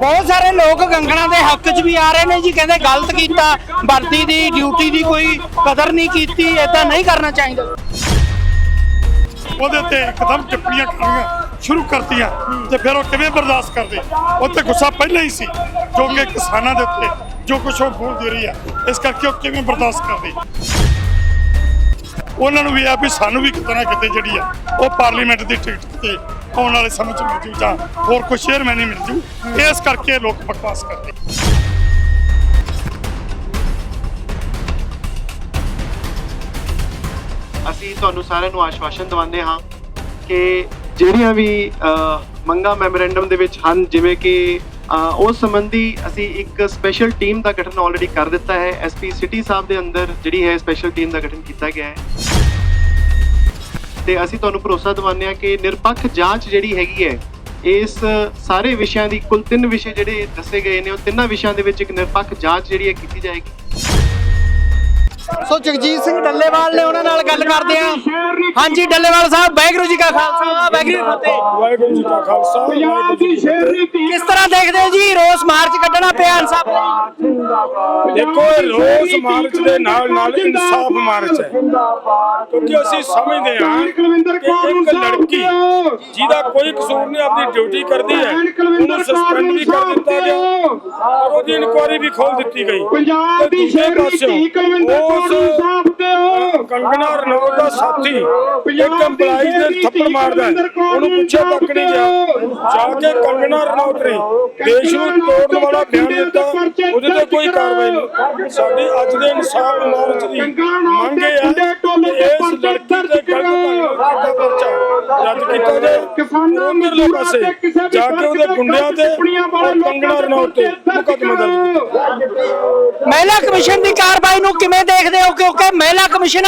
ਬਹੁਤ ਸਾਰੇ ਲੋਕ ਕੰਗਣਾ ਦੇ ਹੱਕ 'ਚ ਵੀ ਆ ਰਹੇ ਨੇ ਜੀ, ਕਹਿੰਦੇ ਗਲਤ ਕੀਤਾ, ਵਰਦੀ ਦੀ ਡਿਊਟੀ ਦੀ ਕੋਈ ਕਦਰ ਨਹੀਂ ਕੀਤੀ ਇਦਾਂ ਨਹੀਂ ਕਰਨਾ ਚਾਹੀਦਾ। ਉਹਦੇ ਤੇ ਇੱਕਦਮ ਟਿੱਪਣੀਆਂ ਕਰਨੀਆਂ ਸ਼ੁਰੂ ਕਰਤੀਆਂ ਤੇ ਫਿਰ ਉਹ ਕਿਵੇਂ ਬਰਦਾਸ਼ਤ ਕਰਦੇ? ਉਹ ਤੇ ਗੁੱਸਾ ਪਹਿਲਾਂ ਹੀ ਸੀ, ਜੋ ਕਿ ਕਿਸਾਨਾਂ ਦੇ ਉੱਤੇ ਜੋ ਕੁਛ ਉਹ ਬੋਲ ਰਹੀ ਆ, ਇਸ ਕਰਕੇ ਉਹ ਕਿਵੇਂ ਬਰਦਾਸ਼ਤ ਕਰਦੇ? ਉਹਨਾਂ ਨੂੰ ਵੀ ਆ ਵੀ ਸਾਨੂੰ ਵੀ ਕਿਤੇ ਨਾ ਕਿਤੇ ਜਿਹੜੀ ਆ, ਉਹ ਪਾਰਲੀਮੈਂਟ ਦੀ ਟਿਕਟ ਤੇ ਆਉਣ ਵਾਲੇ ਸਮੇਂ ਚ ਮਿਲ ਜੂ ਜਾਂ ਹੋਰ ਕੋਈ ਚੇਅਰਮੈਨ ਹੀ ਮਿਲ ਜੂ ਇਸ ਕਰਕੇ ਲੋਕ ਬਕਵਾਸ ਕਰਦੇ। ਅਸੀਂ ਤੁਹਾਨੂੰ ਸਾਰਿਆਂ ਨੂੰ ਆਸ਼ਵਾਸਨ ਦਿਵਾਉਂਦੇ ਹਾਂ ਕਿ ਜਿਹੜੀਆਂ ਵੀ ਅ, ਮੰਗਾਂ ਮੈਮੋਰੈਂਡਮ ਦੇ ਵਿੱਚ ਹਨ ਜਿਵੇਂ ਕਿ ਉਸ ਸੰਬੰਧੀ ਅਸੀਂ ਇੱਕ ਸਪੈਸ਼ਲ ਟੀਮ ਦਾ ਗਠਨ ਆਲਰੇਡੀ ਕਰ ਦਿੱਤਾ ਹੈ। ਐਸਪੀ ਸਿਟੀ ਸਾਹਿਬ ਦੇ ਅੰਦਰ ਜਿਹੜੀ ਹੈ ਸਪੈਸ਼ਲ ਟੀਮ ਦਾ ਗਠਨ ਕੀਤਾ ਗਿਆ ਹੈ। ਤੇ ਅਸੀਂ ਤੁਹਾਨੂੰ ਭਰੋਸਾ ਦਿਵਾਉਂਦੇ ਹਾਂ ਕਿ ਨਿਰਪੱਖ ਜਾਂਚ ਜਿਹੜੀ ਹੈਗੀ ਹੈ, ਇਸ ਸਾਰੇ ਵਿਸ਼ਿਆਂ ਦੀ ਕੁੱਲ ਤਿੰਨ ਵਿਸ਼ੇ ਜਿਹੜੇ ਦੱਸੇ ਗਏ ਨੇ, ਉਹ ਤਿੰਨਾਂ ਵਿਸ਼ਿਆਂ ਦੇ ਵਿੱਚ ਇੱਕ ਨਿਰਪੱਖ ਜਾਂਚ ਜਿਹੜੀ ਹੈ ਕੀਤੀ ਜਾਏਗੀ। ਸੋ ਜਗਜੀਤ ਸਿੰਘ ਡੱਲੇਵਾਲ ਨੇ ਉਹਨਾਂ ਨਾਲ ਗੱਲ ਕਰਦੇ ਆ ਹਾਂਜੀ ਡੱਲੇਵਾਲ ਸਾਹਿਬ ਵਾਹਿਗੁਰੂ ਜੀ ਕਾ ਖਾਲਸਾ ਵਾਹਿਗੁਰੂ ਜੀ ਕੀ ਫਤਿਹ। ਵਾਹਿਗੁਰੂ ਜੀ ਕਾ ਖਾਲਸਾ ਜੀ ਕੀ ਫਤਿਹ। ਕਿਸ ਤਰ੍ਹਾਂ ਦੇਖਦੇ ਹੋ ਜੀ ਰੋਸ ਮਾਰਚ ਕੱਢਣਾ ਪਿਆ ਇਨਸਾਫ ਲਈ? ਦੇਖੋ ਇਹ ਰੋਸ ਮਾਰਚ ਦੇ ਨਾਲ ਨਾਲ ਇਨਸਾਫ ਮਾਰਚ ਹੈ। ਕਿਉਂਕਿ ਅਸੀਂ ਸਮਝਦੇ ਹਾਂ ਕਿ ਇੱਕ ਲੜਕੀ ਜਿਹਦਾ ਕੋਈ ਕਸੂਰ ਨਹੀਂ ਆਪਣੀ ਡਿਊਟੀ ਕਰਦੀ ਹੈ। ਉਹਨੂੰ ਸਸਪੈਂਡ ਵੀ ਕਰ ਦਿੱਤਾ ਗਿਆ। ਔਰ ਉਹਦੀ ਇਨਕੁਆਇਰੀ ਵੀ ਖੋਲ ਦਿੱਤੀ ਗਈ। ਪੰਜਾਬ ਦੀ ਧੀ ਕੁਲਵਿੰਦਰ ਕੌਰ ਨੂੰ ਉਸ ਸਾਫ਼ ਦਿਓ ਕੰਗਣਾ ਰਣੌਤ ਦਾ ਸਾਥੀ ਇੱਕ EMPLOYEE ਦੇ ਥੱਪੜ ਮਾਰਦਾ ਹੈ। ਉਹਨੂੰ ਪੁੱਛਿਆ ਤੱਕ ਨਹੀਂ ਗਿਆ ਜਾ। ਕੇ ਕੰਗਣਾ ਰਣੌਤ ਨੇ। ਦੇਸ਼ ਨੂੰ ਤੋੜਨ ਵਾਲਾ ਬਿਆਨ ਦਿੱਤਾ। ਉਹਦੇ ਤੇ ਕੋਈ ਕਾਰਵਾਈ ਨਹੀਂ। ਸਾਡੀ ਅੱਜ ਦੇ ਇਨਸਾਫ ਮਾਰਚ ਦੀ ਮੰਗ ਇਹ ਹੈ ਕਿ ਇਸ ਲੜਕੀ ਤੇ ਗਲਤ ਢੰਗ ਨਾਲ ਕੀਤਾ ਪਰਚਾ ਰੱਦ ਕੀਤਾ ਜਾਏ। ਉਧਰਲੇ ਪਾਸੇ ਜਾ ਕੇ ਉਹਦੇ ਗੁੰਡਿਆਂ ਤੇ ਔਰ ਕੰਗਣਾ ਰਣੌਤ ਤੇ ਮੁਕੱਦਮਾ ਦਰਜ। ਕੀਤਾ ਮਹਿਲਾ ਕਮਿਸ਼ਨ ਦੀ ਕਾਰਵਾਈ ਨੂੰ ਕਿਵੇਂ ਦੇਖਦੇ ਹੋ ਕਿਉਂਕਿ ਮਹਿਲਾ ਕਮਿਸ਼ਨ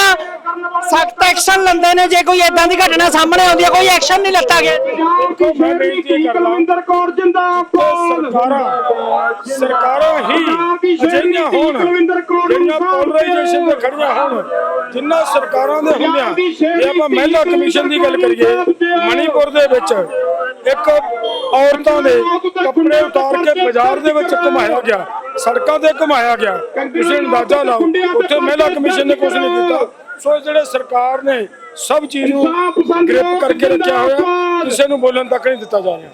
ਸਖਤ ਐਕਸ਼ਨ ਲੈਂਦੇ ਨੇ, ਜੇ ਕੋਈ ਇਦਾਂ ਦੀ ਘਟਨਾ ਸਾਹਮਣੇ ਆਉਂਦੀ ਹੈ, ਕੋਈ ਐਕਸ਼ਨ ਨਹੀਂ ਲੱਤਾ ਗਿਆ। ਕੁਲਵਿੰਦਰ ਕੌਰ ਜਿੰਦਾਬਾਦ ਸਰਕਾਰਾਂ ਸਰਕਾਰਾਂ ਹੀ ਅਜਿਹੀਆਂ ਹੋਣ ਜਿਹੜੀਆਂ ਪੋਲਰਾਈਜੇਸ਼ਨ ਤੇ ਖੜੀਆਂ ਹੋਣ, ਜਿੰਨਾ ਸਰਕਾਰਾਂ ਦੇ ਹੁੰਦਿਆਂ, ਜੇ ਆਪਾਂ ਮਹਿਲਾ ਕਮਿਸ਼ਨ ਦੀ ਗੱਲ ਕਰੀਏ, ਮਣੀਪੁਰ ਦੇ ਵਿੱਚ ਇੱਕ ਔਰਤਾਂ ਦੇ ਕੱਪੜੇ ਉਤਾਰ ਕੇ ਬਾਜ਼ਾਰ ਦੇ ਵਿੱਚ ਘੁਮਾਇਆ ਗਿਆ। ਸੜਕਾਂ ਤੇ ਘੁਮਾਇਆ ਗਿਆ। ਤੁਸੀਂ ਅੰਦਾਜ਼ਾ ਲਾਓ ਉੱਥੇ ਮਹਿਲਾ ਕਮਿਸ਼ਨ ਨੇ ਕੁਝ ਨਹੀਂ ਕੀਤਾ ਸੋ ਜਿਹੜੇ ਸਰਕਾਰ ਨੇ ਸਭ ਚੀਜ਼ ਨੂੰ ਗ੍ਰਿਪ ਕਰਕੇ ਰੱਖਿਆ ਹੋਇਆ ਕਿਸੇ ਨੂੰ ਬੋਲਣ ਤੱਕ ਨਹੀਂ ਦਿੱਤਾ ਜਾ ਰਿਹਾ।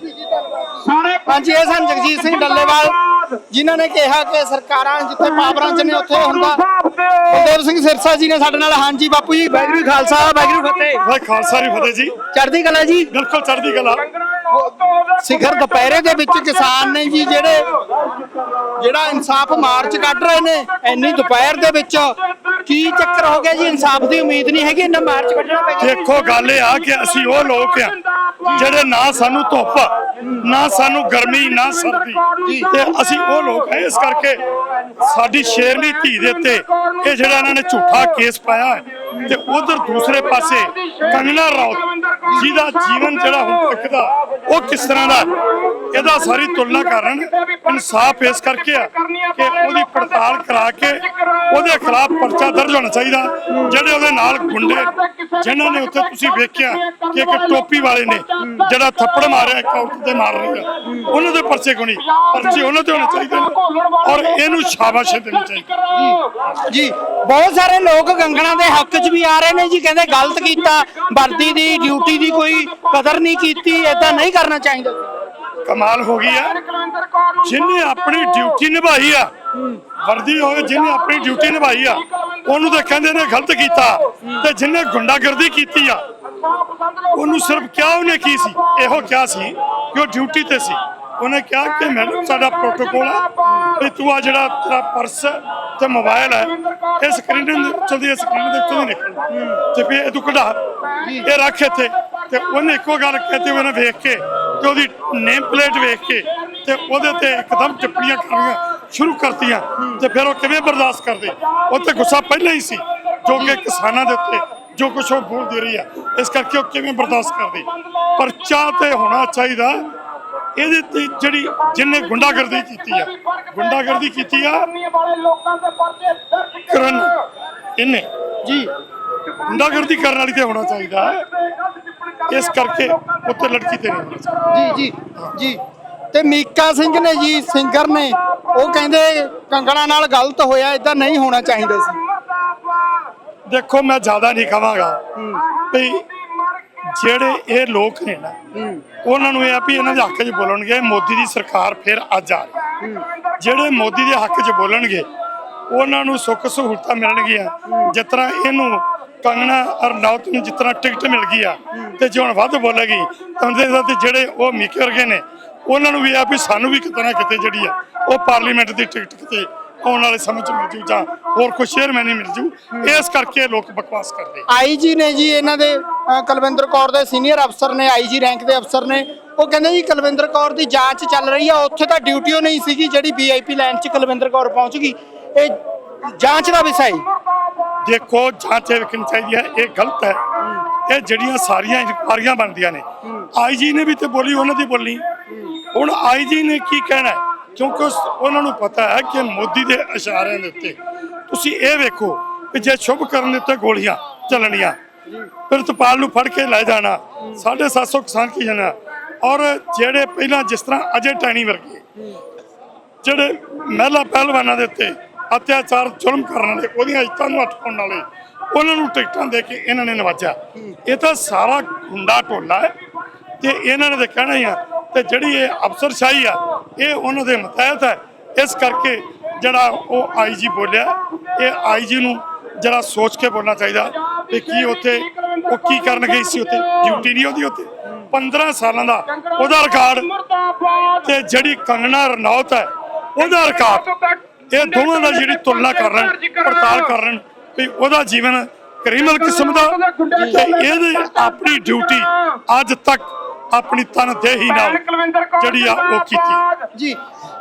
ਸਾਰੇ ਹਾਂਜੀ ਇਹ ਸਨ ਜਗਜੀਤ ਸਿੰਘ ਡੱਲੇਵਾਲ ਜਿਨ੍ਹਾਂ ਨੇ ਕਿਹਾ ਕਿ ਸਰਕਾਰਾਂ ਜਿੱਥੇ ਪਾਵਰਾਂ 'ਚ ਨੇ ਉੱਥੇ ਹੁੰਦਾ। ਬਲਦੇਵ ਸਿੰਘ ਸਿਰਸਾ ਜੀ ਨੇ ਸਾਡੇ ਨਾਲ ਹਾਂਜੀ ਬਾਪੂ ਜੀ ਵਾਹਿਗੁਰੂ ਖਾਲਸਾ ਵਾਹਿਗੁਰੂ ਜੀ ਫਤਿਹ। ਵਾਹਿ ਖਾਲਸਾ ਜੀ ਫਤਿਹ ਜੀ। ਚੜ੍ਹਦੀ ਕਲਾ ਜੀ? ਬਿਲਕੁਲ ਚੜ੍ਹਦੀ ਕਲਾ। ਸਿਖਰ ਦੁਪਹਿਰੇ ਦੇ ਵਿੱਚ ਕਿਸਾਨ ਨੇ ਜੀ ਜਿਹੜੇ ਜਿਹੜਾ ਇਨਸਾਫ ਮਾਰਚ ਕੱਢ ਰਹੇ ਨੇ ਇੰਨੀ ਦੁਪਹਿਰ ਦੇ ਵਿੱਚ ਕੀ ਚੱਕਰ ਹੋ ਗਿਆ ਜੀ? ਇਨਸਾਫ ਦੀ ਉਮੀਦ ਨਹੀਂ ਹੈਗੀ ਇੰਨਾ ਮਾਰਚ ਕੱਢਣਾ ਪਏਗਾ ਦੇਖੋ ਗੱਲ ਇਹ ਆ ਕਿ ਅਸੀਂ ਉਹ ਲੋਕ ਆ ਜਿਹੜੇ ਨਾ ਸਾਨੂੰ ਧੁੱਪ ਨਾ ਸਾਨੂੰ ਗਰਮੀ ਨਾ ਸਰਦੀ। ਤੇ ਅਸੀਂ ਉਹ ਲੋਕ ਆ ਇਸ ਕਰਕੇ ਸਾਡੀ ਸ਼ੇਰਨੀ ਧੀ ਦੇ ਉੱਤੇ ਇਹ ਜਿਹੜਾ ਇਹਨਾਂ ਨੇ ਝੂਠਾ ਕੇਸ ਪਾਇਆ ਹੈ ਤੇ ਉਧਰ ਦੂਸਰੇ ਪਾਸੇ ਕੰਗਨਾ ਰਾਉਤ ਜਿਹਦਾ ਜੀਵਨ ਜਿਹੜਾ ਹੁਣ ਤੱਕ ਦਾ ਉਹ ਕਿਸ ਤਰ੍ਹਾਂ ਦਾ ਹੈ, ਇਹਦਾ ਸਾਰੀ ਤੁਲਨਾ ਕਰਨ ਇਨਸਾਫ ਇਸ ਕਰਕੇ ਆ ਕਿ ਉਹਦੀ ਪੜਤਾਲ ਕਰਾ ਕੇ ਉਹਦੇ ਖਿਲਾਫ ਪਰਚਾ ਦਰਜ ਹੋਣਾ ਚਾਹੀਦਾ ਜਿਹੜੇ ਉਹਦੇ ਨਾਲ ਗੁੰਡੇ ਜਿਨ੍ਹਾਂ ਨੇ ਉੱਥੇ ਤੁਸੀਂ ਵੇਖਿਆ ਕਿ ਇੱਕ ਟੋਪੀ ਵਾਲੇ ਨੇ ਜਿਹੜਾ ਥੱਪੜ ਮਾਰਿਆ ਇੱਕ ਔਰਤ ਤੇ ਮਾਰ ਰਿਹਾ ਉਹਨਾਂ ਦੇ ਪਰਚੇ ਕੋਣੀ ਪਰਚੇ ਉਹਨਾਂ ਤੇ ਹੋਣੇ ਚਾਹੀਦੇ ਨੇ ਔਰ ਇਹਨੂੰ ਸ਼ਾਬਾਸ਼ ਦੇਣੀ ਚਾਹੀਦੀ। ਜੀ ਬਹੁਤ ਸਾਰੇ ਲੋਕ ਕੰਗਣਾ ਦੇ ਹੱਕ 'ਚ ਵੀ ਆ ਰਹੇ ਨੇ ਜੀ ਕਹਿੰਦੇ ਗਲਤ ਕੀਤਾ ਵਰਦੀ ਦੀ ਡਿਊਟੀ ਦੀ ਕੋਈ ਕਦਰ ਨਹੀਂ ਕੀਤੀ ਇਦਾਂ ਨਹੀਂ ਕਰਨਾ ਚਾਹੀਦਾ ਕਮਾਲ ਹੋ ਗਈ ਆ। ਜਿਹਨੇ ਆਪਣੀ ਡਿਊਟੀ ਨਿਭਾਈ ਆ, ਵਰਦੀ ਹੋਵੇ ਜਿਹਨੇ ਆਪਣੀ ਡਿਊਟੀ ਨਿਭਾਈ ਆ, ਉਹਨੂੰ ਤਾਂ ਕਹਿੰਦੇ ਨੇ ਗਲਤ ਕੀਤਾ ਤੇ ਜਿਹਨੇ ਗੁੰਡਾਗਰਦੀ ਕੀਤੀ ਆ, ਉਹਨੂੰ ਸਿਰਫ ਕਿਹਾ ਉਹਨੇ ਕੀ ਸੀ? ਇਹੋ ਕਿਹਾ ਸੀ ਕਿ ਉਹ ਡਿਊਟੀ ਤੇ ਸੀ। ਉਹਨੇ ਕਿਹਾ ਕਿ ਮੈਡਮ ਸਾਡਾ ਪ੍ਰੋਟੋਕੋਲ ਆ ਵੀ ਤੂੰ ਆ ਜਿਹੜਾ ਤੇਰਾ ਪਰਸ ਤੇ ਮੋਬਾਈਲ ਹੈ ਇਹ ਸਕਰੀਨ ਦੇ ਚਲਦੀ ਹੈ ਸਕਰੀਨ ਦੇ ਉੱਤੋਂ ਨਹੀਂ ਤੇ ਫਿਰ ਇਹ ਤੂੰ ਕਢਾ। ਇਹ ਰੱਖ ਇੱਥੇ। ਤੇ ਉਹਨੇ ਇੱਕੋ ਗੱਲ ਕਹਤੇ ਉਹਨੇ ਵੇਖ ਕੇ ਤੇ ਉਹਦੀ ਨੇਮ ਪਲੇਟ ਵੇਖ ਕੇ ਤੇ ਉਹਦੇ ਤੇ ਇੱਕਦਮ ਟਿੱਪਣੀਆਂ ਕਰਨੀਆਂ ਸ਼ੁਰੂ ਕਰਤੀਆਂ ਤੇ ਫਿਰ ਉਹ ਕਿਵੇਂ ਬਰਦਾਸ਼ਤ ਕਰਦੇ? ਉਹ ਤੇ ਗੁੱਸਾ ਪਹਿਲਾਂ ਹੀ ਸੀ ਜੋ ਕਿ ਕਿਸਾਨਾਂ ਦੇ ਉੱਤੇ ਜੋ ਕੁਛ ਉਹ ਬੋਲ ਦੇ ਰਹੀ ਆ। ਇਸ ਕਰਕੇ ਉਹ ਕਿਵੇਂ ਬਰਦਾਸ਼ਤ ਕਰਦੇ? ਪਰਚਾ ਤੇ ਹੋਣਾ ਚਾਹੀਦਾ। ਇਹਦੇ ਤੇ ਜਿਹੜੀ ਜਿਹਨੇ ਗੁੰਡਾਗਰਦੀ ਕੀਤੀ ਆ ਗੁੰਡਾਗਰਦੀ ਕੀਤੀ ਆ ਕਰਨ। ਇਹਨੇ ਜੀ। ਗੁੰਡਾਗਰਦੀ ਕਰਨ ਵਾਲੀ ਤੇ ਹੋਣਾ ਚਾਹੀਦਾ ਇਸ ਕਰਕੇ ਉੱਤੇ ਲੜਕੀ ਤੇ ਨਹੀਂ ਜੀ ਜੀ ਜੀ। ਤੇ ਮੀਕਾ ਸਿੰਘ ਨੇ ਜੀ ਸਿੰਗਰ ਨੇ ਉਹ ਕਹਿੰਦੇ ਕੰਗਣਾ ਨਾਲ ਗਲਤ ਹੋਇਆ ਇਦਾਂ ਨਹੀਂ ਹੋਣਾ ਚਾਹੀਦਾ ਸੀ। ਦੇਖੋ ਮੈਂ ਜ਼ਿਆਦਾ ਨਹੀਂ ਕਹਾਂਗਾ ਵੀ ਜਿਹੜੇ ਇਹ ਲੋਕ ਨੇ ਨਾ ਉਹਨਾਂ ਨੂੰ ਇਹ ਆ ਵੀ ਇਹਨਾਂ ਦੇ ਹੱਕ 'ਚ ਬੋਲਣਗੇ ਮੋਦੀ ਦੀ ਸਰਕਾਰ ਫਿਰ ਅੱਜ ਆ ਰਹੀ ਜਿਹੜੇ ਮੋਦੀ ਦੇ ਹੱਕ 'ਚ ਬੋਲਣਗੇ ਉਹਨਾਂ ਨੂੰ ਸੁੱਖ ਸਹੂਲਤਾਂ ਮਿਲਣਗੀਆਂ ਜਿਸ ਤਰ੍ਹਾਂ ਇਹਨੂੰ ਕੰਗਣਾ ਰਣੌਤ ਨੂੰ ਜਿਸ ਤਰ੍ਹਾਂ ਟਿਕਟ ਮਿਲ ਗਈ ਆ ਤੇ ਜੇ ਹੁਣ ਵੱਧ ਬੋਲੇਗੀ ਤਾਂ ਉਹਦੇ ਜਿਹੜੇ ਉਹ ਮੀਕੇ ਵਰਗੇ ਨੇ ਉਹਨਾਂ ਨੂੰ ਵੀ ਆ ਵੀ ਸਾਨੂੰ ਵੀ ਕਿਤੇ ਨਾ ਕਿਤੇ ਜਿਹੜੀ ਆ ਉਹ ਪਾਰਲੀਮੈਂਟ ਦੀ ਟਿਕਟ ਕਿਤੇ ਆਉਣ ਵਾਲੇ ਸਮੇਂ 'ਚ ਮਿਲ ਜੂ ਜਾਂ ਹੋਰ ਕੋਈ ਚੇਅਰਮੈਨ ਹੀ ਮਿਲ ਜੂ ਇਸ ਕਰਕੇ ਲੋਕ ਬਕਵਾਸ ਕਰਦੇ ਆਈਜੀ ਨੇ ਜੀ ਇਹਨਾਂ ਦੇ ਅ, ਕੁਲਵਿੰਦਰ ਕੌਰ ਦੇ ਸੀਨੀਅਰ ਅਫਸਰ ਨੇ ਆਈਜੀ ਰੈਂਕ ਦੇ ਅਫਸਰ ਨੇ ਉਹ ਕਹਿੰਦੇ ਜੀ ਕੁਲਵਿੰਦਰ ਕੌਰ ਦੀ ਜਾਂਚ ਚੱਲ ਰਹੀ ਆ ਉੱਥੇ ਤਾਂ ਡਿਊਟੀ ਓ ਨਹੀਂ ਸੀਗੀ ਜਿਹੜੀ ਵੀਆਈਪੀ ਲਾਈਨ 'ਚ ਕੁਲਵਿੰਦਰ ਕੌਰ ਪਹੁੰਚ ਗਈ। ਇਹ ਜਾਂਚ ਦਾ ਵਿਸ਼ਾ ਹੈ ਦੇਖੋ, ਜਾਂਚ ਇਹ ਚਾਹੀਦੀ ਹੈ, ਇਹ ਗਲਤ ਹੈ। ਇਹ ਜਿਹੜੀਆਂ ਸਾਰੀਆਂ ਇਨਕੁਆਰੀਆਂ ਬਣਦੀਆਂ ਨੇ ਆਈਜੀ ਨੇ ਵੀ ਤੇ ਬੋਲੀ, ਉਹਨਾਂ ਦੀ ਬੋਲੀ। ਹੁਣ ਆਈਜੀ ਨੇ ਕੀ ਕਹਿਣਾ ਹੈ? ਕਿਉਂਕਿ ਉਸ- ਉਹਨਾਂ ਨੂੰ ਪਤਾ ਹੈ ਕਿ ਮੋਦੀ ਦੇ ਇਸ਼ਾਰਿਆਂ ਦੇ ਉੱਤੇ ਤੁਸੀਂ ਇਹ ਵੇਖੋ ਕਿ ਜੇ ਸ਼ੁਭ ਕਰਨ ਦੇ ਉੱਤੇ ਗੋਲੀਆਂ ਚੱਲਣੀਆਂ ਪ੍ਰਿਤਪਾਲ ਨੂੰ ਫੜ ਕੇ ਲੈ ਜਾਣਾ 750 ਕਿਸਾਨ ਕੀ ਜਾਣਾ। ਔਰ ਜਿਹੜੇ ਪਹਿਲਾਂ ਜਿਸ ਤਰ੍ਹਾਂ ਅਜੇ ਟੈਣੀ ਵਰਗੇ, ਜਿਹੜੇ ਮਹਿਲਾ ਪਹਿਲਵਾਨਾਂ ਦੇ ਉੱਤੇ ਅਤਿਆਚਾਰ ਜ਼ੁਲਮ ਕਰਨ ਵਾਲੇ, ਉਹਦੀਆਂ ਇੱਜ਼ਤਾਂ ਨੂੰ ਅਟਕਾਉਣ ਵਾਲੇ, ਉਹਨਾਂ ਨੂੰ ਟਿਕਟਾਂ ਦੇ ਕੇ ਇਹਨਾਂ ਨੇ ਨਵਾਜਿਆ। ਇਹ ਤਾਂ ਸਾਰਾ ਗੁੰਡਾ ਟੋਲਾ ਹੈ ਤੇ ਇਹਨਾਂ ਨੇ ਕਹਿਣਾ ਹੀ ਆ, ਤੇ ਜਿਹੜੀ ਇਹ ਅਫਸਰਸ਼ਾਹੀ ਆ, ਇਹ ਉਹਨਾਂ ਦੇ ਮਤਹਿਤ ਹੈ। ਇਸ ਕਰਕੇ ਜਿਹੜਾ ਉਹ ਆਈਜੀ ਬੋਲਿਆ, ਇਹ ਆਈਜੀ ਨੂੰ ਜਿਹੜਾ ਸੋਚ ਕੇ ਬੋਲਣਾ ਚਾਹੀਦਾ ਕਿ ਕੀ ਉੱਥੇ, ਉਹ ਕੀ ਕਰਨ ਗਈ ਸੀ ਉੱਥੇ ਡਿਊਟੀ ਨਹੀਂ ਉਹਦੀ ਉੱਥੇ 15 ਸਾਲਾਂ ਦਾ ਉਹਦਾ ਰਿਕਾਰਡ ਤੇ ਜਿਹੜੀ ਕੰਗਣਾ ਰਣੌਤ ਹੈ, ਉਹਦਾ ਰਿਕਾਰਡ ਇਹ ਦੋਵਾਂ ਦਾ ਜਿਹੜੀ ਤੁਲਨਾ ਕਰਨ ਪੜਤਾਲ ਕਰਨ ਵੀ ਉਹਦਾ ਜੀਵਨ ਕ੍ਰਿਮੀਨਲ ਕਿਸਮ ਦਾ ਤੇ ਇਹਦੇ ਆਪਣੀ ਡਿਊਟੀ ਅੱਜ ਤੱਕ ਆਪਣੀ ਤਨਦੇਹੀ ਨਾਲ ਜਿਹੜੀ ਆ ਉਹ ਕੀਤੀ। ਜੀ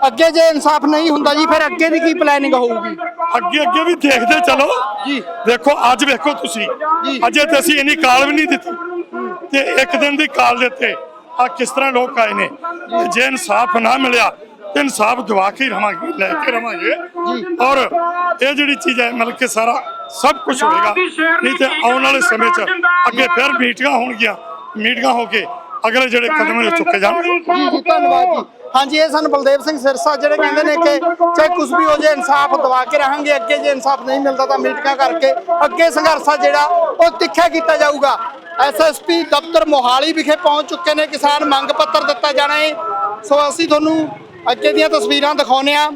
ਅੱਗੇ ਜੇ ਇਨਸਾਫ ਨਹੀਂ ਹੁੰਦਾ ਜੀ ਫਿਰ ਅੱਗੇ ਦੀ ਕੀ ਪਲੈਨਿੰਗ ਹੋਊਗੀ? ਅੱਗੇ ਅੱਗੇ ਵੀ ਦੇਖਦੇ ਚਲੋ। ਜੀ। ਦੇਖੋ ਅੱਜ ਵੇਖੋ ਤੁਸੀਂ। ਅਜੇ ਤੇ ਅਸੀਂ ਇੰਨੀ ਕਾਲ ਵੀ ਨਹੀਂ ਦਿੱਤੀ। ਤੇ ਇੱਕ ਦਿਨ ਦੀ ਕਾਲ ਦਿੱਤੇ ਆ ਕਿਸ ਤਰ੍ਹਾਂ ਲੋਕ ਆਏ ਨੇ। ਜੇ ਇਨਸਾਫ ਨਾ ਮਿਲਿਆ ਇਨਸਾਫ ਦਵਾ ਕੇ ਰਵਾਂਗੇ ਲੈ ਕੇ ਰਵਾਂਗੇ। ਔਰ ਇਹ ਜਿਹੜੀ ਚੀਜ਼ ਹੈ ਮਤਲਬ ਕਿ ਸਾਰਾ ਸਭ ਕੁਝ ਹੋਏਗਾ। ਨਹੀਂ ਤੇ ਆਉਣ ਵਾਲੇ ਸਮੇਂ 'ਚ ਅੱਗੇ ਫਿਰ ਮੀਟਿੰਗਾਂ ਹੋਣਗੀਆਂ। ਮੀਟਿੰਗਾਂ ਹੋ ਕੇ ਅਗਲੇ ਜਿਹੜੇ ਕਦਮ ਨੇ ਚੁੱਕੇ ਜਾਣਗੇ। ਜੀ ਜੀ ਧੰਨਵਾਦ ਜੀ। ਹਾਂਜੀ ਇਹ ਸਨ ਬਲਦੇਵ ਸਿੰਘ ਸਿਰਸਾ ਜਿਹੜੇ ਕਹਿੰਦੇ ਨੇ ਕਿ ਚਾਹੇ ਕੁਝ ਵੀ ਹੋ ਜਾਏ ਇਨਸਾਫ ਦਵਾ ਕੇ ਰਹਾਂਗੇ। ਅੱਗੇ ਜੇ ਇਨਸਾਫ ਨਹੀਂ ਮਿਲਦਾ ਤਾਂ ਮੀਟਿੰਗਾਂ ਕਰਕੇ ਅੱਗੇ ਸੰਘਰਸ਼ਾ ਜਿਹੜਾ ਉਹ ਤਿੱਖਾ ਕੀਤਾ ਜਾਊਗਾ। ਐਸਐਸਪੀ ਦਫ਼ਤਰ ਮੋਹਾਲੀ ਵਿਖੇ ਪਹੁੰਚ ਚੁੱਕੇ ਨੇ। ਕਿਸਾਨ ਮੰਗ ਪੱਤਰ ਦਿੱਤਾ ਜਾਣਾ ਹੈ। ਸੋ ਅਸੀਂ ਤੁਹਾਨੂੰ ਅੱਗੇ ਦੀਆਂ ਤਸਵੀਰਾਂ ਦਿਖਾਉਨੇ ਆ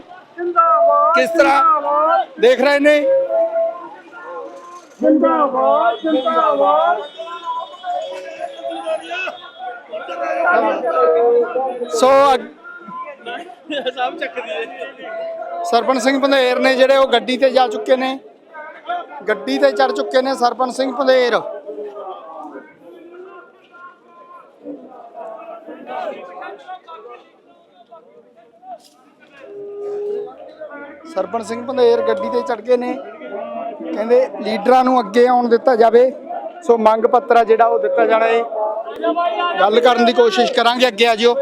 ਕਿਸ ਤਰ੍ਹਾਂ ਦੇਖ ਰਹੇ ਨੇ? ਸੋ ਅਗ- ਸਰਪੰਚ ਸਿੰਘ ਪੰਧੇਰ ਨੇ ਜਿਹੜੇ ਉਹ ਗੱਡੀ ਤੇ ਜਾ ਚੁੱਕੇ ਨੇ। ਗੱਡੀ ਤੇ ਚੜ ਚੁੱਕੇ ਨੇ ਸਰਪੰਚ ਸਿੰਘ ਪੰਧੇਰ। ਸਰਪੰਚ ਸਿੰਘ ਪੰਧੇਰ ਗੱਡੀ ਤੇ ਚੜ ਗਏ ਨੇ। ਕਹਿੰਦੇ ਲੀਡਰਾਂ ਨੂੰ ਅੱਗੇ ਆਉਣ ਦਿੱਤਾ ਜਾਵੇ। ਸੋ ਮੰਗ ਪੱਤਰ ਆ ਜਿਹੜਾ ਉਹ ਦਿੱਤਾ ਜਾਣਾ ਹੈ ਗੱਲ ਕਰਨ ਦੀ ਕੋਸ਼ਿਸ਼ ਕਰਾਂਗੇ ਅੱਗੇ ਆ ਜਿਓ।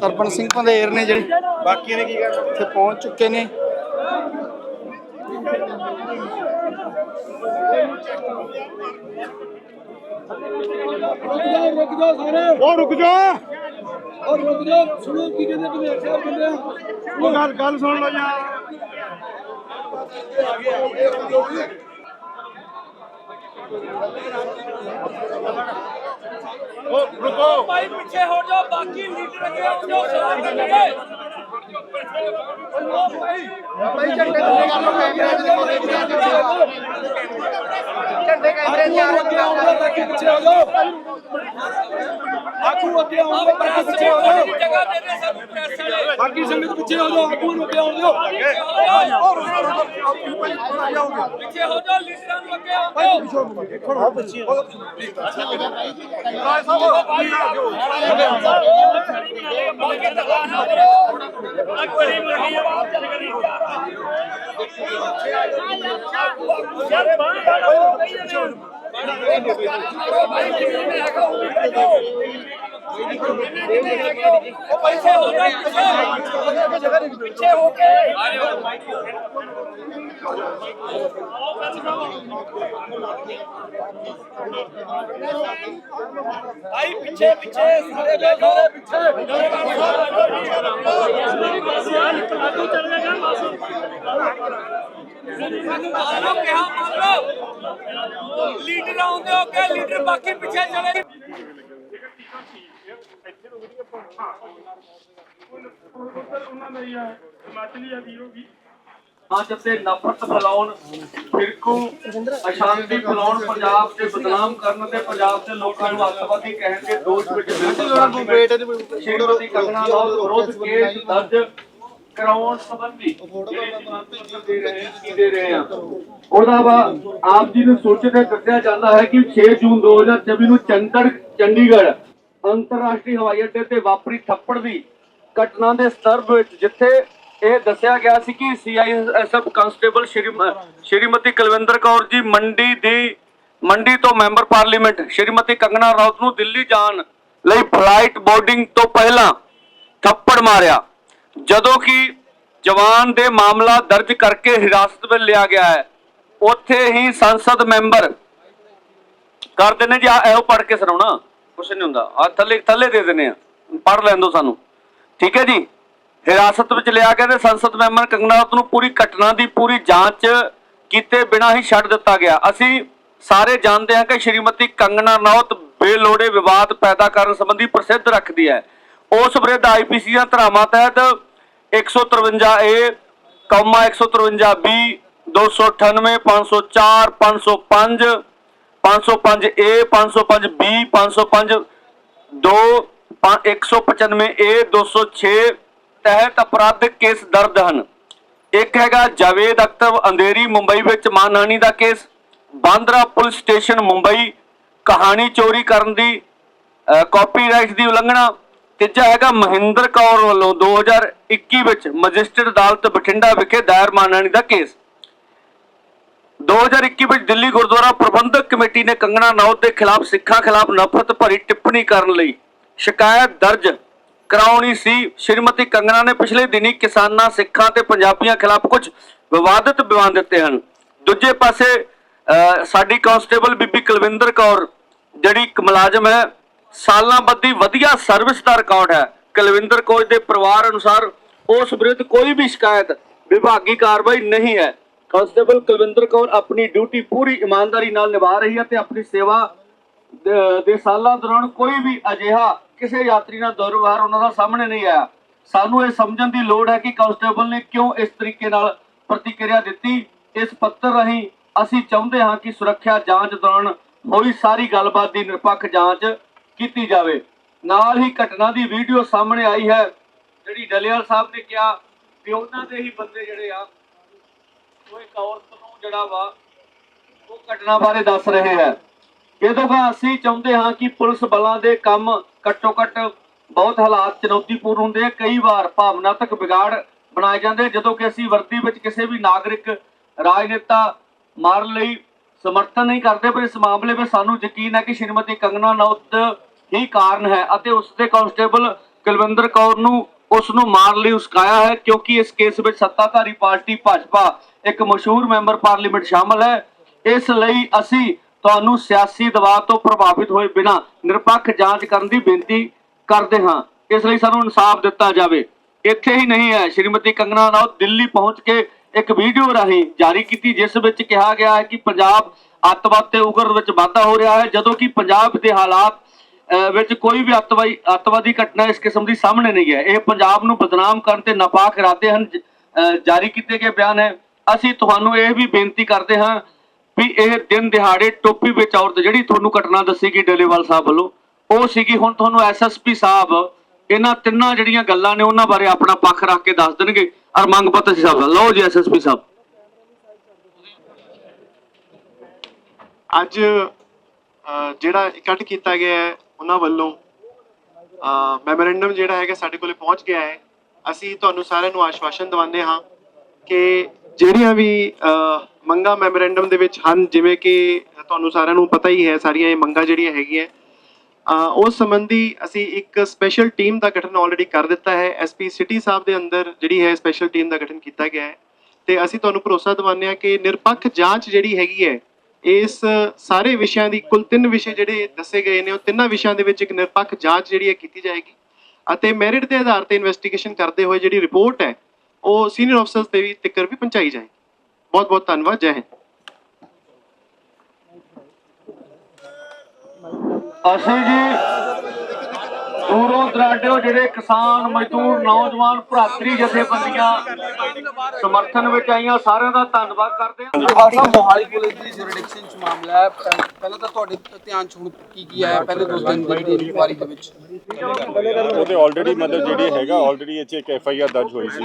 ਸਰਪੰਚ ਸਿੰਘ ਪੰਧੇਰ ਨੇ ਜਿਹੜੇ ਬਾਕੀ ਨੇ ਕੀ ਕਰਨਾ ਇੱਥੇ ਪਹੁੰਚ ਚੁੱਕੇ ਨੇ। ਉਹ ਰੁਕ ਜਾ। ਉਹ ਰੁਕ ਜਾ ਸੁਣੋ ਕੀ ਕਹਿੰਦੇ ਬੰਦੇ ਸਾਹਿਬ ਕਹਿੰਦੇ ਆ। ਉਹ ਗੱਲ ਗੱਲ ਸੁਣ ਲਓ ਯਾਰ ਭਾਈ ਪਿੱਛੇ ਹੋ ਜਾਓ ਬਾਕੀ ਲੀਡਰ ਅੱਗੇ ਹੋ ਜਾਓ ਸਲਾਮ ਕਰੀਏ ਭਾਈ। ਝੰਡੇ ਥੱਲੇ ਕਰ ਲਓ ਕੈਮਰੇ ਝੰਡੇ ਕੈਮਰੇ ਦੀ ਬਾਕੀ ਪਿੱਛੇ ਹੋ ਜਾਓ। ਆਗੂ ਅੱਗੇ ਆਉਣ ਦੇ ਬਾਕੀ ਪਿੱਛੇ ਹੋ ਜਾਓ ਜਗ੍ਹਾ ਦੇ ਦੇ ਸਾਨੂੰ ਪ੍ਰੈਸ ਵਾਲੇ। ਬਾਕੀ ਸੰਗਤ ਪਿੱਛੇ ਹੋ ਜਾਓ ਆਗੂ ਨੂੰ ਅੱਗੇ ਆਉਣ ਦਿਓ। ਪਿੱਛੇ ਹੋ ਜਾਓ ਲੀਡਰਾਂ ਨੂੰ ਅੱਗੇ ਆਓ ਪਿੱਛੇ ਹੋ ਜਾਓ। ਪਿੱਛੇ ਹੋ ਕੇ ਆਈ ਪਿੱਛੇ ਪਿੱਛੇ ਸਾਰੇ ਬੈਠੋ ਮੰਨ ਲਓ ਕਿਹਾ ਮੰਨ ਲਓ ਲੀਡਰ ਆਉਂਦੇ ਹੋ ਕਿ ਲੀਡਰ ਬਾਕੀ ਪਿੱਛੇ ਚਲੇ ਉਹਨਾਂ ਦਾ ਹੀ ਆ ਹਿਮਾਚਲੀ ਆ ਵੀਰੋ ਵੀ ਅੱਜ ਤੇ ਨਫ਼ਰਤ ਫੈਲਾਉਣ ਫਿਰਕੂ ਅਸ਼ਾਂਤੀ ਫੈਲਾਉਣ ਪੰਜਾਬ ਤੇ ਬਦਨਾਮ ਕਰਨ ਤੇ ਪੰਜਾਬ ਦੇ ਲੋਕਾਂ ਨੂੰ ਅੱਤਵਾਦੀ ਕਹਿਣ ਦੇ ਦੋਸ਼ ਵਿੱਚ ਬਿਲਕੁਲ ਸ਼੍ਰੀਮਤੀ ਕੰਗਨਾ ਰਣੌਤ ਵਿਰੁੱਧ ਕੇਸ ਦਰਜ ਕਰਾਉਣ ਸੰਬੰਧੀ ਦੇ ਰਹੇ ਕੀ ਦੇ ਰਹੇ ਆ ਉਹਦਾ ਵਾ ਆਪ ਜੀ ਨੂੰ ਸੂਚਿਤ ਹੈ ਦੱਸਿਆ ਜਾਂਦਾ ਹੈ ਕਿ 6 ਜੂਨ 2024 ਨੂੰ ਚੰਦਰ ਚੰਡੀਗੜ੍ਹ ਅੰਤਰਰਾਸ਼ਟਰੀ ਹਵਾਈ ਅੱਡੇ ਤੇ ਵਾਪਰੀ ਥੱਪੜ ਦੀ ਘਟਨਾ ਦੇ ਸੰਦਰਭ ਵਿੱਚ ਜਿੱਥੇ ਇਹ ਦੱਸਿਆ ਗਿਆ ਸੀ ਕਿ ਸੀਆਈਐਸਐਫ ਕਾਂਸਟੇਬਲ ਸ਼੍ਰੀਮਤੀ ਕੁਲਵਿੰਦਰ ਕੌਰ ਜੀ ਮੰਡੀ ਦੀ, ਮੰਡੀ ਤੋਂ ਮੈਂਬਰ ਪਾਰਲੀਮੈਂਟ ਸ਼੍ਰੀਮਤੀ ਕੰਗਨਾ ਰਣੌਤ ਨੂੰ ਦਿੱਲੀ ਜਾਣ ਲਈ ਫਲਾਈਟ ਬੋਰਡਿੰਗ ਤੋਂ ਪਹਿਲਾਂ ਥੱਪੜ ਮਾਰਿਆ। ਜਦੋਂ ਕਿ ਜਵਾਨ ਦੇ ਮਾਮਲਾ ਦਰਜ ਕਰਕੇ ਹਿਰਾਸਤ ਵਿੱਚ ਲਿਆ ਗਿਆ ਹੈ। ਉੱਥੇ ਹੀ ਸੰਸਦ ਮੈਂਬਰ ਕਰਦੇ ਨੇ ਜੀ ਇਹੋ ਪੜ ਕੇ ਸੁਣਾਉਣਾ। ਕੁਛ ਨਹੀਂ ਹੁੰਦਾ। ਆ ਥੱਲੇ ਥੱਲੇ ਦੇ ਦਿੰਦੇ ਆ। ਪੜ ਲੈਣ ਦਿਓ ਸਾਨੂੰ। ਠੀਕ ਹੈ ਜੀ? ਹਿਰਾਸਤ ਵਿੱਚ ਲਿਆ ਗਿਆ ਤੇ ਸੰਸਦ ਮੈਂਬਰ ਕੰਗਨਾ ਰਣੌਤ ਨੂੰ ਪੂਰੀ ਘਟਨਾ ਦੀ ਪੂਰੀ ਜਾਂਚ ਕੀਤੇ ਬਿਨਾਂ ਹੀ ਛੱਡ ਦਿੱਤਾ ਗਿਆ। ਅਸੀਂ ਸਾਰੇ ਜਾਣਦੇ ਹਾਂ ਕਿ ਸ਼੍ਰੀਮਤੀ ਕੰਗਨਾ ਰਣੌਤ ਬੇਲੋੜੇ ਵਿਵਾਦ ਪੈਦਾ ਕਰਨ ਸੰਬੰਧੀ ਪ੍ਰਸਿੱਧ ਰੱਖਦੀ ਹੈ। ਉਸ ਵਿਰੁੱਧ ਆਈਪੀਸੀ ਦੀਆਂ ਧਾਰਾਵਾਂ ਤਹਿਤ 153 A comma 153 B 298 504 505 505 A 505 B 505 2 195 A 206 ਤਹਿਤ ਅਪਰਾਧਿਕ ਕੇਸ ਦਰਜ ਹਨ। ਇੱਕ ਹੈਗਾ ਜਾਵੇਦ ਅਖਤਰ, ਅੰਧੇਰੀ, ਮੁੰਬਈ ਵਿੱਚ ਮਾਨਹਾਨੀ ਦਾ case. Bandra police station, Mumbai. ਕਹਾਣੀ ਚੋਰੀ ਕਰਨ ਦੀ ਕਾਪੀਰਾਈਟ ਦੀ ਉਲੰਘਣਾ। ਤੀਜਾ ਹੈਗਾ ਮਹਿੰਦਰ ਕੌਰ ਵੱਲੋਂ 2021 ਵਿੱਚ ਮੈਜਿਸਟਰੇਟ ਅਦਾਲਤ ਬਠਿੰਡਾ ਵਿਖੇ ਦਾਇਰ ਮਾਨਹਾਨੀ ਦਾ ਕੇਸ। 2021 ਵਿੱਚ ਦਿੱਲੀ ਗੁਰਦੁਆਰਾ ਪ੍ਰਬੰਧਕ ਕਮੇਟੀ ਨੇ ਕੰਗਣਾ ਰਣੌਤ ਦੇ ਖਿਲਾਫ ਸਿੱਖਾਂ ਖਿਲਾਫ ਨਫ਼ਰਤ ਭਰੀ ਟਿੱਪਣੀ ਕਰਨ ਲਈ ਸ਼ਿਕਾਇਤ ਦਰਜ ਕਰਾਉਣੀ ਸੀ। ਸ਼੍ਰੀਮਤੀ ਕੰਗਣਾ ਨੇ ਪਿਛਲੇ ਦਿਨੀ ਕਿਸਾਨਾਂ ਸਿੱਖਾਂ ਤੇ ਪੰਜਾਬੀਆਂ ਖਿਲਾਫ ਕੁਝ ਵਿਵਾਦਿਤ ਬਿਆਨ ਦਿੱਤੇ ਹਨ। ਦੂਜੇ ਪਾਸੇ ਅਹ, ਸਾਡੀ ਕਾਂਸਟੇਬਲ ਬੀਬੀ ਕੁਲਵਿੰਦਰ ਕੌਰ ਜਿਹੜੀ ਇੱਕ ਮੁਲਾਜ਼ਮ ਹੈ ਸਾਲਾਂ ਬੱਧੀ ਵਧੀਆ ਸਰਵਿਸ ਦਾ ਰਿਕਾਰਡ ਹੈ। ਕੁਲਵਿੰਦਰ ਕੌਰ ਦੇ ਪਰਿਵਾਰ ਅਨੁਸਾਰ ਉਸ ਵਿਰੁੱਧ ਕੋਈ ਵੀ ਸ਼ਿਕਾਇਤ ਵਿਭਾਗੀ ਕਾਰਵਾਈ ਨਹੀਂ ਹੈ। ਕਾਂਸਟੇਬਲ ਕੁਲਵਿੰਦਰ ਕੌਰ ਆਪਣੀ ਡਿਊਟੀ ਪੂਰੀ ਇਮਾਨਦਾਰੀ ਨਾਲ ਨਿਭਾ ਰਹੀ ਹੈ ਤੇ ਆਪਣੀ ਸੇਵਾ ਦੇ- ਸਾਲਾਂ ਦੌਰਾਨ ਕੋਈ ਵੀ ਅਜਿਹਾ ਕਿਸੇ ਯਾਤਰੀ ਨਾਲ ਦੁਰਵਿਵਹਾਰ ਉਹਨਾਂ ਦਾ ਸਾਹਮਣੇ ਨਹੀਂ ਆਇਆ। ਸਾਨੂੰ ਇਹ ਸਮਝਣ ਦੀ ਲੋੜ ਹੈ ਕਿ ਕਾਂਸਟੇਬਲ ਨੇ ਕਿਉਂ ਇਸ ਤਰੀਕੇ ਨਾਲ ਪ੍ਰਤੀਕਿਰਿਆ ਦਿੱਤੀ। ਇਸ ਪੱਤਰ ਰਾਹੀਂ ਅਸੀਂ ਚਾਹੁੰਦੇ ਹਾਂ ਕਿ ਸੁਰੱਖਿਆ ਜਾਂਚ ਦੌਰਾਨ ਹੋਈ ਸਾਰੀ ਗੱਲਬਾਤ ਦੀ ਨਿਰਪੱਖ ਜਾਂਚ ਕੀਤੀ ਜਾਵੇ। ਨਾਲ ਹੀ ਘਟਨਾ ਦੀ ਵੀਡੀਓ ਸਾਹਮਣੇ ਆਈ ਹੈ। ਜਿਹੜੀ ਡਲਿਆਲ ਸਾਹਿਬ ਨੇ ਕਿਹਾ ਕਿ ਉਹਨਾਂ ਦੇ ਹੀ ਬੰਦੇ ਜਿਹੜੇ ਆ ਉਹ ਇੱਕ ਔਰਤ ਨੂੰ ਜਿਹੜਾ ਵਾ, ਉਹ ਘਟਨਾ ਬਾਰੇ ਦੱਸ ਰਹੇ ਹੈ। ਇਹਦੋਂ ਬਾਅਦ ਅਸੀਂ ਚਾਹੁੰਦੇ ਹਾਂ ਕਿ ਪੁਲਿਸ ਬਲਾਂ ਦੇ ਕੰਮ ਘੱਟੋ ਘੱਟ ਬਹੁਤ ਹਾਲਾਤ ਚੁਣੌਤੀਪੂਰਨ ਹੁੰਦੇ ਆ। ਕਈ ਵਾਰ ਭਾਵਨਾਤਕ ਵਿਗਾੜ ਬਣਾਏ ਜਾਂਦੇ ਜਦੋਂ ਕਿ ਅਸੀਂ ਵਰਦੀ ਵਿੱਚ ਕਿਸੇ ਵੀ ਨਾਗਰਿਕ, ਰਾਜਨੇਤਾ ਮਾਰਨ ਲਈ ਸਮਰਥਨ ਨਹੀਂ ਕਰਦੇ, ਪਰ ਇਸ ਮਾਮਲੇ ਵਿੱਚ ਸਾਨੂੰ ਯਕੀਨ ਹੈ ਕਿ ਸ਼੍ਰੀਮਤੀ ਕੰਗਨਾ ਰਣੌਤ ਹੀ ਕਾਰਨ ਹੈ ਅਤੇ ਉਸ ਦੇ ਕਾਂਸਟੇਬਲ ਕੁਲਵਿੰਦਰ ਕੌਰ ਨੂੰ ਉਸ ਨੂੰ ਮਾਰਨ ਲਈ ਉਸਕਾਇਆ ਹੈ, ਕਿਉਂਕਿ ਇਸ ਕੇਸ ਵਿੱਚ ਸੱਤਾਧਾਰੀ ਪਾਰਟੀ ਭਾਜਪਾ ਇੱਕ ਮਸ਼ਹੂਰ ਮੈਂਬਰ ਪਾਰਲੀਮੈਂਟ ਸ਼ਾਮਲ ਹੈ। ਇਸ ਲਈ ਅਸੀਂ ਤੁਹਾਨੂੰ ਸਿਆਸੀ ਦਬਾਅ ਤੋਂ ਪ੍ਰਭਾਵਿਤ ਹੋਏ ਬਿਨਾਂ ਨਿਰਪੱਖ ਜਾਂਚ ਕਰਨ ਦੀ ਬੇਨਤੀ ਕਰਦੇ ਹਾਂ। ਇਸ ਲਈ ਸਾਨੂੰ ਇਨਸਾਫ ਦਿੱਤਾ ਜਾਵੇ। ਇੱਥੇ ਹੀ ਨਹੀਂ ਹੈ। ਸ਼੍ਰੀਮਤੀ ਕੰਗਨਾ ਰਣੌਤ ਦਿੱਲੀ ਪਹੁੰਚ ਕੇ ਇੱਕ ਵੀਡੀਓ ਰਾਹੀਂ ਜਾਰੀ ਕੀਤੀ, ਜਿਸ ਵਿੱਚ ਕਿਹਾ ਗਿਆ ਹੈ ਕਿ ਪੰਜਾਬ ਅੱਤਵਾਦ ਤੇ ਉਗਰ ਵਿੱਚ ਵਾਧਾ ਹੋ ਰਿਹਾ ਹੈ, ਜਦੋਂ ਕਿ ਪੰਜਾਬ ਦੇ ਹਾਲਾਤ ਵਿੱਚ ਕੋਈ ਵੀ ਅੱਤਵਾਦੀ ਅੱਤਵਾਦੀ ਘਟਨਾ ਇਸ ਕਿਸਮ ਦੀ ਸਾਹਮਣੇ ਨਹੀਂ ਹੈ। ਇਹ ਪੰਜਾਬ ਨੂੰ ਬਦਨਾਮ ਕਰਨ ਤੇ ਨਾਪਾਕ ਇਰਾਦੇ ਹਨ ਜਾਰੀ ਕੀਤੇ ਗਏ ਬਿਆਨ ਹੈ। ਅਸੀਂ ਤੁਹਾਨੂੰ ਇਹ ਵੀ ਬੇਨਤੀ ਕਰਦੇ ਹਾਂ ਵੀ ਇਹ ਦਿਨ ਦਿਹਾੜੇ ਟੋਪੀ ਵਿੱਚ ਔਰਤ ਜਿਹੜੀ ਤੁਹਾਨੂੰ ਘਟਨਾ ਦੱਸੀ ਗਈ ਡੇਲੇਵਾਲ ਸਾਹਿਬ ਵੱਲੋਂ, ਉਹ ਸੀਗੀ ਹੁਣ ਤੁਹਾਨੂੰ ਐਸਐਸਪੀ ਸਾਹਿਬ, ਇਹਨਾਂ ਤਿੰਨਾਂ ਜਿਹੜੀਆਂ ਗੱਲਾਂ ਨੇ ਉਹਨਾਂ ਬਾਰੇ ਆਪਣਾ ਪੱਖ ਰੱਖ ਕੇ ਦੱਸ ਦੇਣਗੇ। ਔਰ ਮੰਗ ਪੱਤਰ ਸੀ ਸਾਹਿਬ ਲਓ ਜੀ ਐਸਐਸਪੀ ਸਾਹਿਬ। ਅੱਜ ਜਿਹੜਾ ਇਕੱਠ ਕੀਤਾ ਗਿਆ ਹੈ ਉਹਨਾਂ ਵੱਲੋਂ ਮੈਮੋਰੈਂਡਮ ਜਿਹੜਾ ਹੈਗਾ ਸਾਡੇ ਕੋਲੇ ਪਹੁੰਚ ਗਿਆ ਹੈ। ਅਸੀਂ ਤੁਹਾਨੂੰ ਸਾਰਿਆਂ ਨੂੰ ਆਸ਼ਵਾਸਨ ਦਿਵਾਉਂਦੇ ਹਾਂ ਕਿ ਜਿਹੜੀਆਂ ਵੀ ਅ, ਮੰਗਾਂ ਮੈਮੋਰੈਂਡਮ ਦੇ ਵਿੱਚ ਹਨ ਜਿਵੇਂ ਕਿ ਤੁਹਾਨੂੰ ਸਾਰਿਆਂ ਨੂੰ ਪਤਾ ਹੀ ਹੈ ਸਾਰੀਆਂ ਇਹ ਮੰਗਾਂ ਜਿਹੜੀਆਂ ਹੈਗੀਆਂ ਉਸ ਸੰਬੰਧੀ ਅਸੀਂ ਇੱਕ ਸਪੈਸ਼ਲ ਟੀਮ ਦਾ ਗਠਨ ਆਲਰੇਡੀ ਕਰ ਦਿੱਤਾ ਹੈ। ਐਸਪੀ ਸਿਟੀ ਸਾਹਿਬ ਦੇ ਅੰਦਰ ਜਿਹੜੀ ਹੈ ਸਪੈਸ਼ਲ ਟੀਮ ਦਾ ਗਠਨ ਕੀਤਾ ਗਿਆ ਹੈ। ਤੇ ਅਸੀਂ ਤੁਹਾਨੂੰ ਭਰੋਸਾ ਦਿਵਾਉਂਦੇ ਹਾਂ ਕਿ ਨਿਰਪੱਖ ਜਾਂਚ ਜਿਹੜੀ ਹੈਗੀ ਹੈ ਇਸ ਸਾਰੇ ਵਿਸ਼ਿਆਂ ਦੀ ਕੁੱਲ ਤਿੰਨ ਵਿਸ਼ੇ ਜਿਹੜੇ ਦੱਸੇ ਗਏ ਨੇ, ਉਹ ਤਿੰਨਾਂ ਵਿਸ਼ਿਆਂ ਦੇ ਵਿੱਚ ਇੱਕ ਨਿਰਪੱਖ ਜਾਂਚ ਜਿਹੜੀ ਹੈ ਕੀਤੀ ਜਾਏਗੀ ਅਤੇ ਮੈਰਿਟ ਦੇ ਆਧਾਰ ਤੇ ਇਨਵੈਸਟੀਗੇਸ਼ਨ ਕਰਦੇ ਹੋਏ ਜਿਹੜੀ ਰਿਪੋਰਟ ਹੈ, ਉਹ ਸੀਨੀਅਰ ਅਫਸਰਸ ਦੇ ਵੀ ਤੱਕ ਵੀ ਪਹੁੰਚਾਈ ਜਾਏਗੀ। ਬਹੁਤ ਬਹੁਤ ਧੰਨਵਾਦ, ਜੈ ਹਿੰਦ। ਅਸੀਂ ਜੀ ਦੂਰੋਂ ਦਰਾਡਿਓ ਜਿਹੜੇ ਕਿਸਾਨ ਮਜ਼ਦੂਰ ਨੌਜਵਾਨ ਭਰਾਤਰੀ ਜਥੇਬੰਦੀਆਂ ਸਮਰਥਨ ਵਿੱਚ ਆਈਆਂ ਸਾਰਿਆਂ ਦਾ ਧੰਨਵਾਦ ਕਰਦੇ ਹਾਂ। ਖਾਲਸਾ ਮੋਹਾਲੀ ਪੁਲਿਸ ਦੀ ਜੁਰਿਡਿਕਸ਼ਨ ਚ ਮਾਮਲਾ ਹੈ। ਪਹਿ- ਪਹਿਲਾਂ ਤਾਂ ਤੁਹਾਡੇ ਧਿਆਨ ਚ ਹੁਣ ਕੀ ਕੀ ਆਇਆ? ਪਹਿਲੇ ਦੋ ਦਿਨ ਦੀ ਇਨਕੁਆਰੀ ਦੇ ਵਿੱਚ। ਉਹਦੇ ਆਲਰੇਡੀ ਮਤਲਬ ਜਿਹੜੀ ਹੈਗਾ ਆਲਰੇਡੀ ਇਹ 'ਚ ਇੱਕ ਐਫ ਆਈ ਆਰ ਦਰਜ ਹੋਈ ਸੀ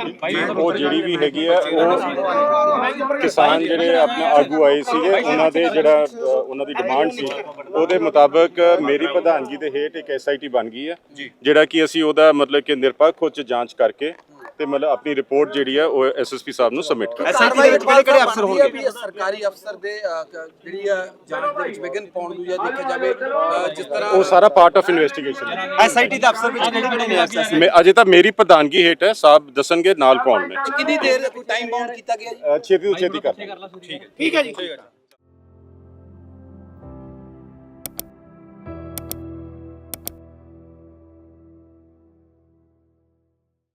ਉਹ ਜਿਹੜੀ ਵੀ ਹੈਗੀ ਆ ਉਹ ਕਿਸਾਨ ਜਿਹੜੇ ਆਪਣੇ ਆਗੂ ਆਏ ਸੀਗੇ ਉਹਨਾਂ ਦੇ ਜਿਹੜਾ ਉਹਨਾਂ ਦੀ ਡਿਮਾਂਡ ਸੀ ਉਹਦੇ ਮੁਤਾਬਕ ਮੇਰੀ ਪ੍ਰਧਾਨਗੀ ਦੇ ਹੇਠ ਇੱਕ ਐਸ ਆਈ ਟੀ ਬਣ ਗਈ ਹੈ। ਜਿਹੜਾ ਕਿ ਅਸੀਂ ਉਹਦਾ ਮਤਲਬ ਕਿ ਨਿਰਪੱਖ ਹੋ ਚ ਜਾਂਚ ਕਰਕੇ ਤੇ ਮਤਲਬ ਆਪਣੀ ਰਿਪੋਰਟ ਜਿਹੜੀ ਹੈ ਉਹ ਐਸ ਐਸ ਪੀ ਸਾਹਿਬ ਨੂੰ ਸਬਮਿਟ ਕਰ ਕਾਰਵਾਈ ਵਿੱਚ ਕਿਹੜੇ ਕਿਹੜੇ ਅਫਸਰ ਹੋਣਗੇ? ਵੀ ਇਹ ਸਰਕਾਰੀ ਅਫਸਰ ਦੇ ਜਿਹੜੀ ਜਾਂਚ ਦੇ ਵਿੱਚ ਵਿਗਨ ਪਾਉਣ ਨੂੰ ਜਾਂ ਦੇਖਿਆ ਜਾਵੇ ਅ, ਜਿਸ ਤਰ੍ਹਾਂ ਉਹ ਸਾਰਾ ਪਾਰਟ ਆਫ ਇਨਵੈਸਟੀਗੇਸ਼ਨ ਹੈ। ਐਸਆਈਟੀ ਦੇ ਅਫਸਰ ਵਿੱਚ ਕਿਹੜੇ ਕਿਹੜੇ ਨੇ ਐਸਐਸ ਮੈਂ ਅਜੇ ਤਾਂ ਮੇਰੀ ਪ੍ਰਧਾਨਗੀ ਹੇਠ ਹੈ ਸਾਹਿਬ ਦੱਸਣਗੇ ਨਾਲ ਕੌਣ ਨੇ। ਕਿੰਨੀ ਦੇਰ ਕੋਈ ਟਾਈਮ ਬਾਉਂਡ ਕੀਤਾ ਗਿਆ ਜੀ? ਛੇਤੀ ਤੋਂ ਛੇਤੀ ਕਰ ਠੀਕ ਹੈ ਜੀ।